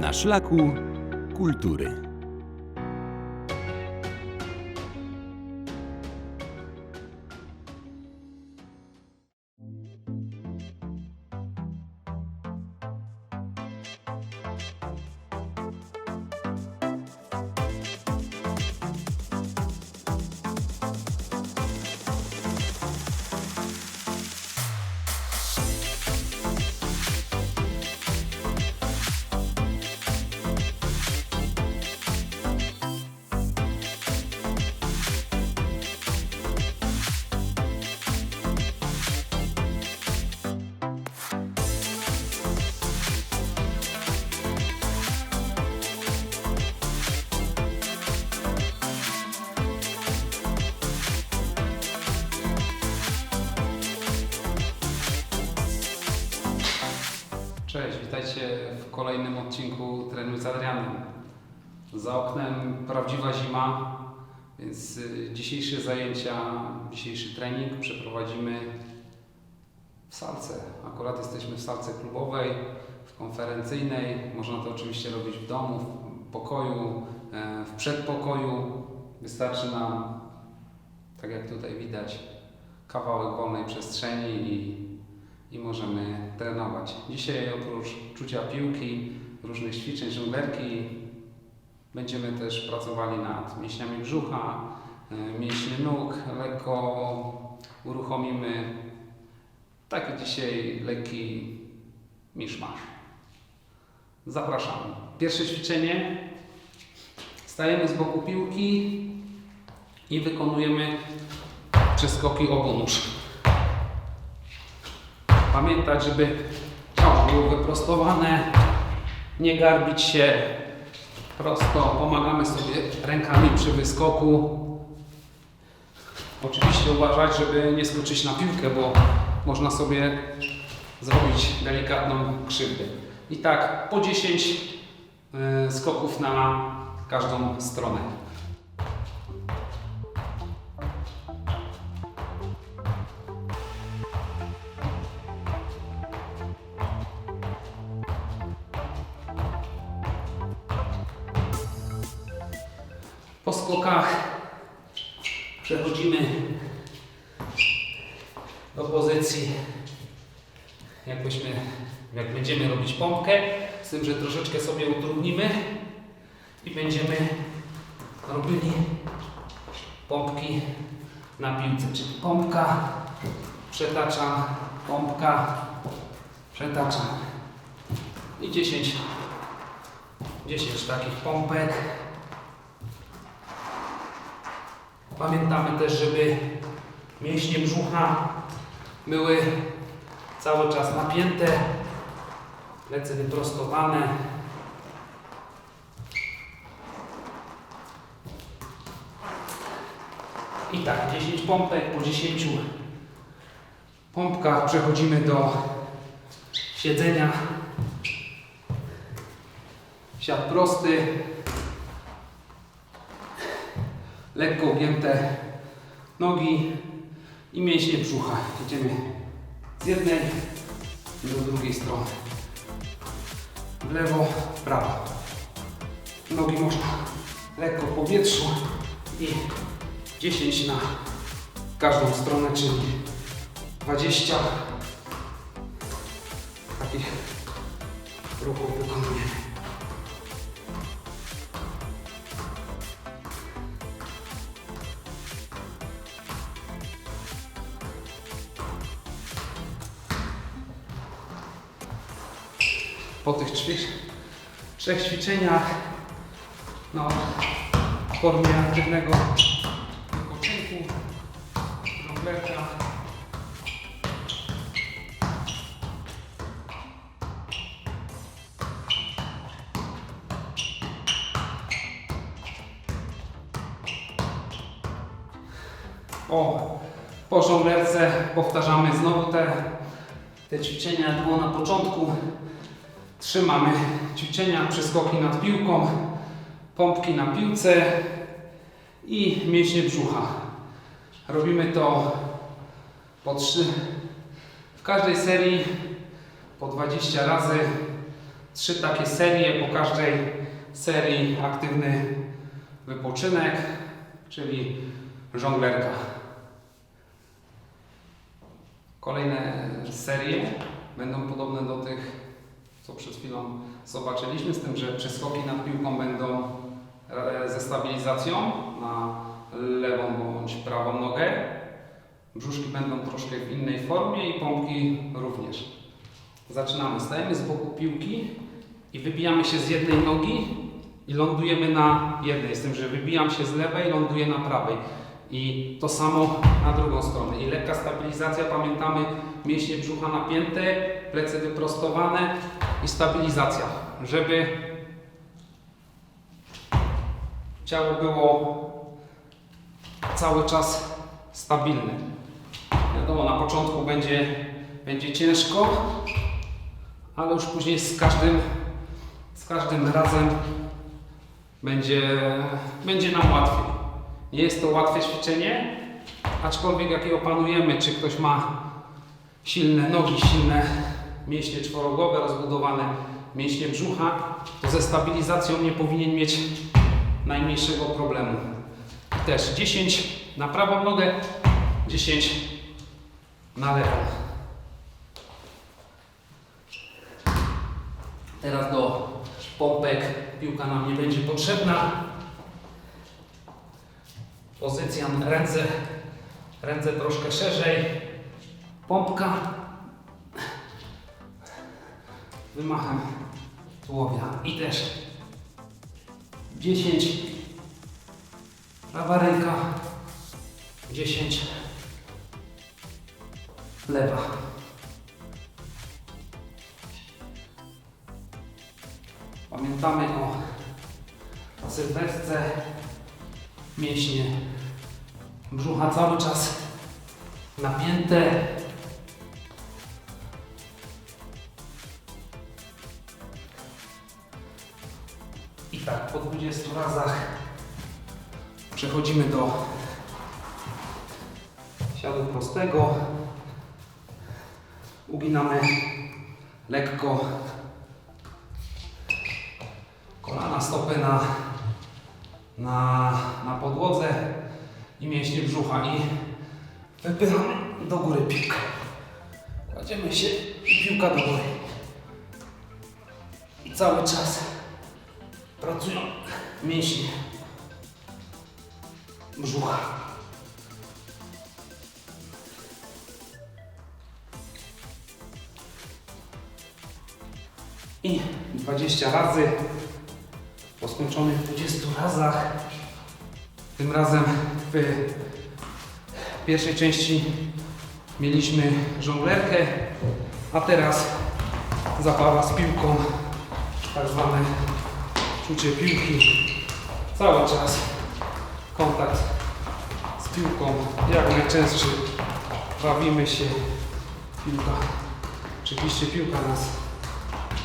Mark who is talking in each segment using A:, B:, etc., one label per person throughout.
A: Na szlaku kultury.
B: Cześć, witajcie w kolejnym odcinku Trenuj z Adrianem. Za oknem prawdziwa zima, więc y, dzisiejsze zajęcia, dzisiejszy trening przeprowadzimy w salce. Akurat jesteśmy w salce klubowej, w konferencyjnej. Można to oczywiście robić w domu, w pokoju, e, w przedpokoju. Wystarczy nam, tak jak tutaj widać, kawałek wolnej przestrzeni i i możemy trenować. Dzisiaj oprócz czucia piłki, różnych ćwiczeń, żonglerki, będziemy też pracowali nad mięśniami brzucha, e, mięśnie nóg, lekko uruchomimy taki dzisiaj lekki miszmasz. Zapraszamy. Pierwsze ćwiczenie. Stajemy z boku piłki i wykonujemy przeskoki obonóż. Pamiętać, żeby ciało było wyprostowane, nie garbić się prosto. Pomagamy sobie rękami przy wyskoku. Oczywiście uważać, żeby nie skoczyć na piłkę, bo można sobie zrobić delikatną krzywdę. I tak po 10 y, skoków na każdą stronę. Pompkę, z tym, że troszeczkę sobie utrudnimy i będziemy robili pompki na piłce, czyli pompka, przetaczam, pompka, przetaczam i 10, 10 takich pompek. Pamiętamy też, żeby mięśnie brzucha były cały czas napięte, plecy wyprostowane. I tak, 10 pompek, po 10 pompkach przechodzimy do siedzenia. Siad prosty, lekko ugięte nogi i mięśnie brzucha. Idziemy z jednej do drugiej strony. Lewo, prawo. Nogi można lekko w powietrzu i 10 na każdą stronę, czyli 20 takich ruchów wykonujemy. Po tych ćwicz, trzech ćwiczeniach no, w formie aktywnego wypoczynku, żonglerka. O, po żonglerce powtarzamy znowu te, te ćwiczenia, było na początku. Trzymamy ćwiczenia, przeskoki nad piłką, pompki na piłce i mięśnie brzucha. Robimy to po 3, w każdej serii po 20 razy, trzy takie serie, po każdej serii aktywny wypoczynek, czyli żonglerka. Kolejne serie będą podobne do tych, co przed chwilą zobaczyliśmy, z tym, że przeskoki nad piłką będą e, ze stabilizacją na lewą bądź prawą nogę. Brzuszki będą troszkę w innej formie i pompki również. Zaczynamy. Stajemy z boku piłki i wybijamy się z jednej nogi i lądujemy na jednej, z tym, że wybijam się z lewej, ląduję na prawej. I to samo na drugą stronę. I lekka stabilizacja, pamiętamy, mięśnie brzucha napięte, plecy wyprostowane i stabilizacja, żeby ciało było cały czas stabilne. Wiadomo, na początku będzie, będzie ciężko, ale już później z każdym, z każdym razem będzie, będzie nam łatwiej. Nie jest to łatwe ćwiczenie, aczkolwiek jak je opanujemy, czy ktoś ma silne nogi, silne mięśnie czworogłowe, rozbudowane mięśnie brzucha, to ze stabilizacją nie powinien mieć najmniejszego problemu. Też 10 na prawą nogę, 10 na lewą. Teraz do pompek piłka nam nie będzie potrzebna. Pozycja ręce, ręce troszkę szerzej. Pompka. Wymachem tułowia. I też 10. Prawa ręka. 10. Lewa. Pamiętamy o sylwetce, mięśnie brzucha cały czas napięte. I tak po 20 razach przechodzimy do siadu prostego. Uginamy lekko kolana, stopy na, na, na podłodze i mięśnie brzucha i wypychamy do góry piłkę. Kładziemy się i piłka do góry. I cały czas pracują mięśnie brzucha. I 20 razy po skończonych 20 razach. Tym razem w pierwszej części mieliśmy żonglerkę, a teraz zabawa z piłką, tak zwane czucie piłki. Cały czas kontakt z piłką, jak najczęstszy bawimy się. Piłka, oczywiście piłka nas,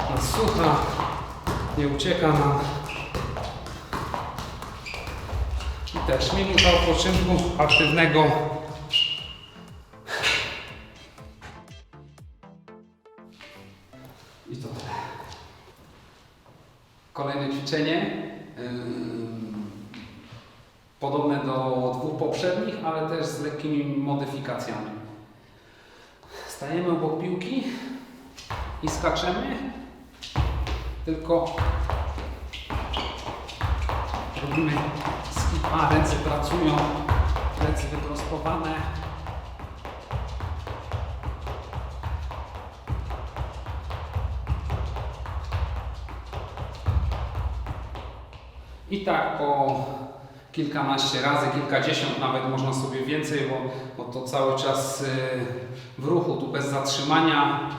B: nas słucha, nie ucieka nam. I też minuta odpoczynku aktywnego. I to tyle. Kolejne ćwiczenie. ym, Podobne do dwóch poprzednich, ale też z lekkimi modyfikacjami. Stajemy obok piłki i skaczemy. Tylko Robimy skipa, ręce pracują, plecy wyprostowane. I tak po kilkanaście razy, kilkadziesiąt nawet można sobie więcej, bo, bo to cały czas y, w ruchu, tu bez zatrzymania.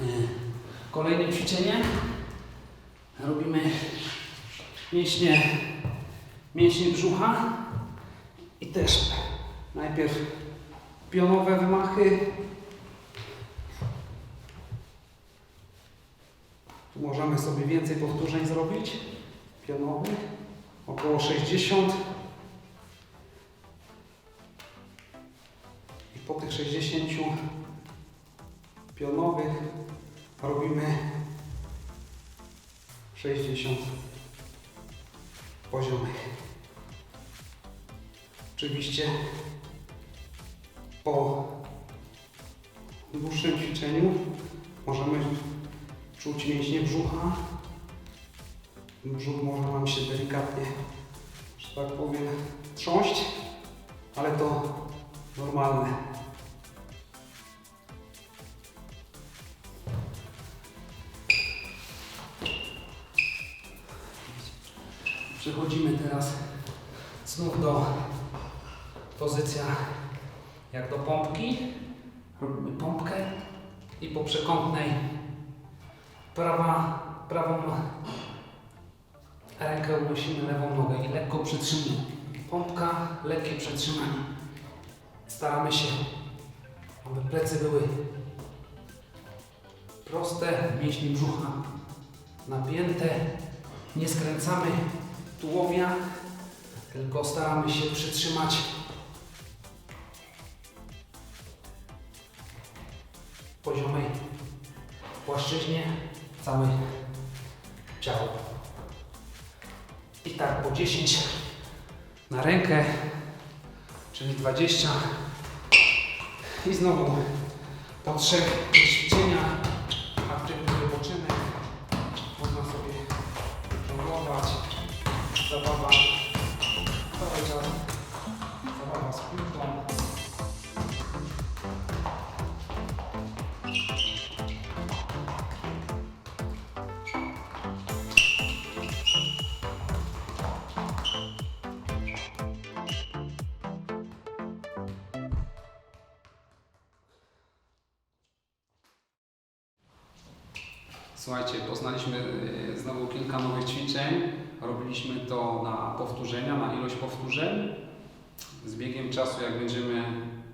B: Y, Kolejne ćwiczenie. Robimy mięśnie, mięśnie brzucha i też najpierw pionowe wymachy. Tu możemy sobie więcej powtórzeń zrobić. Pionowych. Około 60. I po tych 60 pionowych robimy 60 poziomych. Oczywiście po dłuższym ćwiczeniu możemy czuć mięśnie brzucha. Brzuch może nam się delikatnie, że tak powiem, trząść, ale to normalne. Przechodzimy teraz znów do pozycja jak do pompki. Robimy pompkę i po przekątnej prawa, prawą rękę unosimy lewą nogę i lekko przytrzymujemy. Pompka, lekkie przetrzymanie. Staramy się, aby plecy były proste, mięśnie brzucha napięte. Nie skręcamy tułowia, tylko staramy się przytrzymać poziomej płaszczyźnie całe ciało. I tak po 10 na rękę, czyli 20. I znowu po trzech ćwiczeniach Zabawa cały. Zabawa z piłką. Słuchajcie, poznaliśmy e, znowu kilka nowych ćwiczeń. Robiliśmy to na powtórzenia, na ilość powtórzeń. Z biegiem czasu, jak będziemy,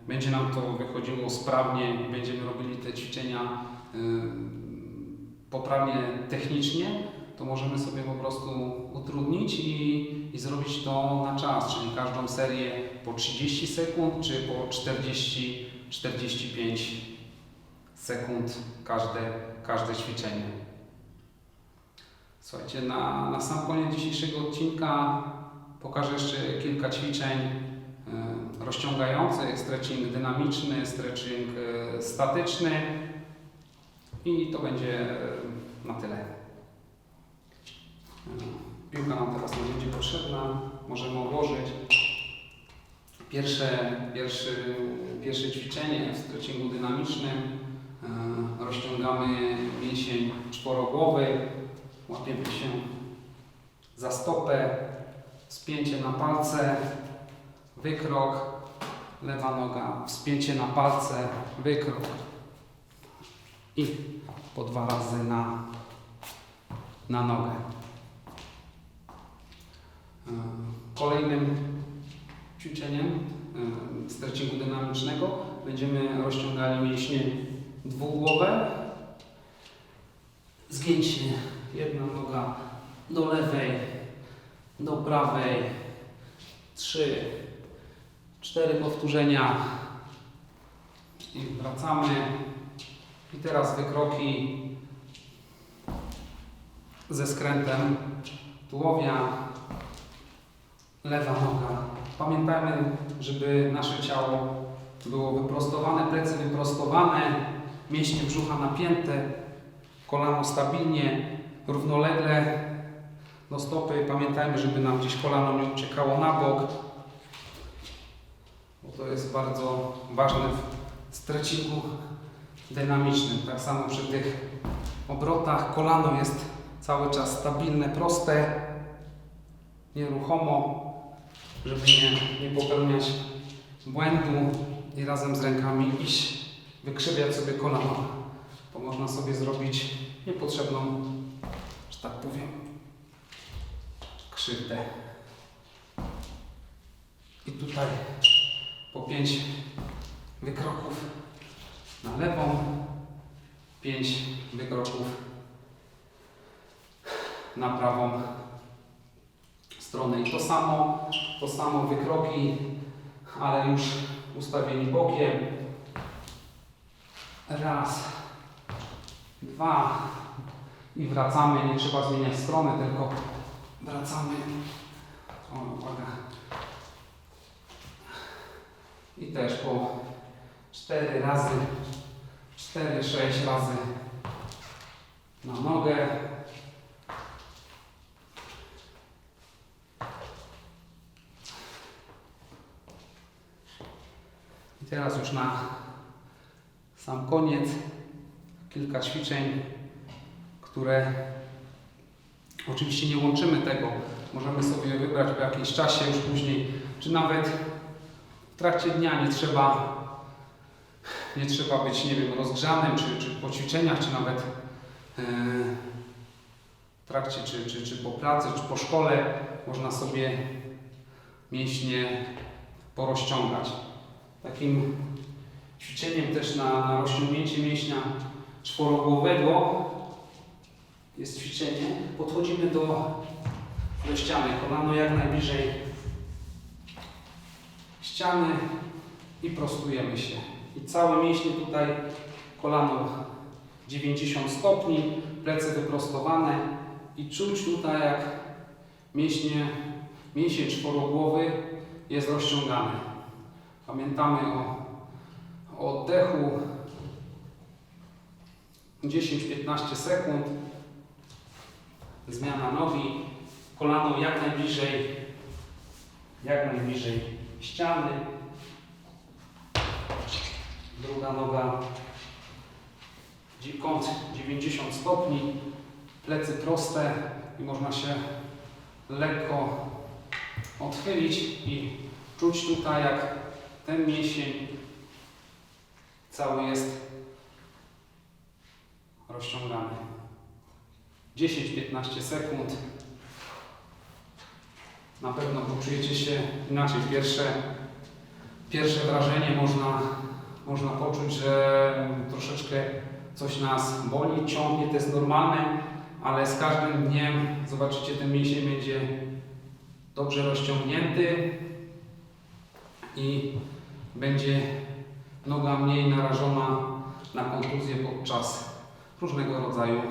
B: będzie nam to wychodziło sprawnie i będziemy robili te ćwiczenia y, poprawnie technicznie, to możemy sobie po prostu utrudnić i, i zrobić to na czas, czyli każdą serię po 30 sekund czy po 40-45 sekund każde, każde ćwiczenie. Słuchajcie, na, na sam koniec dzisiejszego odcinka pokażę jeszcze kilka ćwiczeń e, rozciągających, stretching dynamiczny, stretching e, statyczny i to będzie e, na tyle. Piłka nam teraz nie będzie potrzebna, możemy odłożyć. Pierwsze, pierwszy, pierwsze ćwiczenie w stretchingu dynamicznym. Rozciągamy mięsień czworogłowy, łapiemy się za stopę, spięcie na palce, wykrok, lewa noga, wspięcie na palce, wykrok i po dwa razy na, na nogę. E, Kolejnym ćwiczeniem e, stretchingu dynamicznego będziemy rozciągali mięśnie dwugłowe. Zgięcie jedna noga do lewej, do prawej. Trzy, cztery powtórzenia. I wracamy. I teraz wykroki ze skrętem tułowia, lewa noga. Pamiętajmy, żeby nasze ciało było wyprostowane, plecy wyprostowane, mięśnie brzucha napięte, kolano stabilnie, równolegle do stopy. Pamiętajmy, żeby nam gdzieś kolano nie uciekało na bok, bo to jest bardzo ważne w stretchingu dynamicznym. Tak samo przy tych obrotach kolano jest cały czas stabilne, proste, nieruchomo, żeby nie, nie popełniać błędu i razem z rękami iść, wykrzywiać sobie kolano, bo można sobie zrobić niepotrzebną, tak powiem, krzywdę. I tutaj po pięć wykroków na lewą, pięć wykroków na prawą stronę. I to samo, to samo wykroki, ale już ustawieni bokiem. Raz, dwa, i wracamy. Nie trzeba zmieniać strony, tylko wracamy. O, uwaga. I też po 4 razy, 4-6 razy na nogę. I teraz już na sam koniec kilka ćwiczeń, które oczywiście nie łączymy tego. Możemy sobie wybrać po jakimś czasie już później, czy nawet w trakcie dnia nie trzeba, nie trzeba być, nie wiem, rozgrzanym, czy, czy po ćwiczeniach, czy nawet e, w trakcie, czy, czy, czy po pracy, czy po szkole można sobie mięśnie porozciągać. Takim ćwiczeniem też na, na rozciągnięcie mięśnia czworogłowego jest ćwiczenie. Podchodzimy do, do ściany, kolano jak najbliżej ściany i prostujemy się. I całe mięśnie tutaj, kolano 90 stopni, plecy wyprostowane i czuć tutaj jak mięśnie, mięsień czworogłowy jest rozciągany. Pamiętamy o, o oddechu 10-15 sekund. Zmiana nogi. Kolano jak najbliżej, jak najbliżej ściany. Druga noga. Kąt 90 stopni. Plecy proste i można się lekko odchylić i czuć tutaj jak ten mięsień cały jest rozciągany. 10-15 sekund. Na pewno poczujecie się inaczej. Pierwsze, pierwsze wrażenie można, można poczuć, że troszeczkę coś nas boli, ciągnie, to jest normalne, ale z każdym dniem zobaczycie, ten mięsień będzie dobrze rozciągnięty i będzie noga mniej narażona na kontuzję podczas różnego rodzaju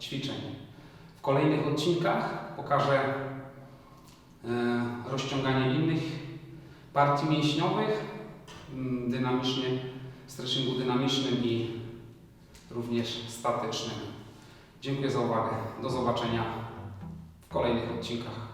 B: ćwiczeń. W kolejnych odcinkach pokażę e, rozciąganie innych partii mięśniowych, mm, dynamicznie, stretchingu dynamicznym i również statycznym. Dziękuję za uwagę. Do zobaczenia w kolejnych odcinkach.